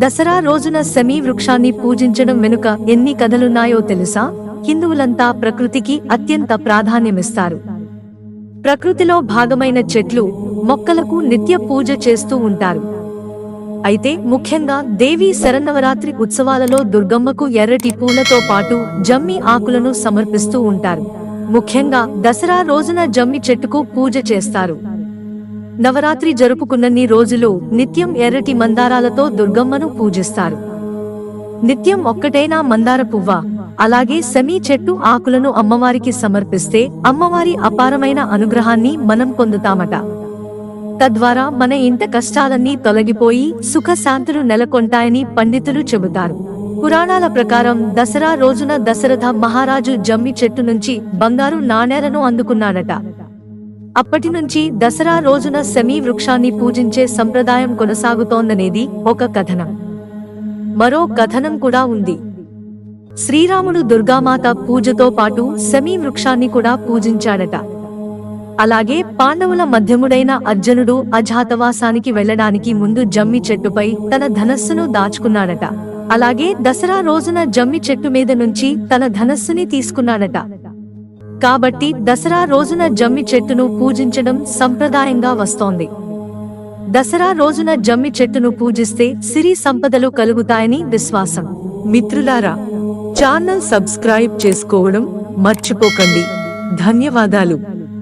దసరా రోజున సెమీ వృక్షాన్ని పూజించడం వెనుక ఎన్ని కథలున్నాయో తెలుసా? హిందువులంతా ప్రకృతికి అత్యంత ప్రాధాన్యమిస్తారు. ప్రకృతిలో భాగమైన చెట్లు మొక్కలకు నిత్య పూజ చేస్తూ ఉంటారు. అయితే ముఖ్యంగా దేవీ శరన్నవరాత్రి ఉత్సవాలలో దుర్గమ్మకు ఎర్రటి పూలతో పాటు జమ్మి ఆకులను సమర్పిస్తూ ఉంటారు. ముఖ్యంగా దసరా రోజున జమ్మి చెట్టుకు పూజ చేస్తారు. నవరాత్రి జరుపుకున్నన్ని రోజులు నిత్యం ఎర్రటి మందారాలతో దుర్గమ్మను పూజిస్తారు. నిత్యం ఒక్కటైనా మందార పువ్వ అలాగే సెమీ చెట్టు ఆకులను అమ్మవారికి సమర్పిస్తే అమ్మవారి అపారమైన అనుగ్రహాన్ని మనం పొందుతామట. తద్వారా మన ఇంట కష్టాలన్నీ తొలగిపోయి సుఖశాంతులు నెలకొంటాయని పండితులు చెబుతారు. పురాణాల ప్రకారం దసరా రోజున దశరథ మహారాజు జమ్మి చెట్టు నుంచి బంగారు నాణేలను అందుకున్నాడట. అప్పటి నుంచి దసరా రోజున సెమీ వృక్షాన్ని పూజించే సంప్రదాయం కొనసాగుతోందనేది ఒక కథనం. మరో కథనం కూడా ఉంది. శ్రీరాముడు దుర్గామాత పూజతో పాటు సెమీ వృక్షాన్ని కూడా పూజించాడట. అలాగే పాండవుల మధ్యముడైన అర్జునుడు అజాతవాసానికి వెళ్ళడానికి ముందు జమ్మి చెట్టుపై తన ధనస్సును దాచుకున్నాడట. అలాగే దసరా రోజున జమ్మి చెట్టు మీద నుంచి తన ధనస్సుని తీసుకున్నాడట. కాబట్టి దసరా రోజున జమ్మి చెట్టును పూజించడం సంప్రదాయంగా వస్తోంది. దసరా రోజున జమ్మి చెట్టును పూజిస్తే సిరి సంపదలు కలుగుతాయని విశ్వాసం. మిత్రులారా ఛానల్ సబ్స్క్రైబ్ చేసుకోవడం మర్చిపోకండి. ధన్యవాదాలు.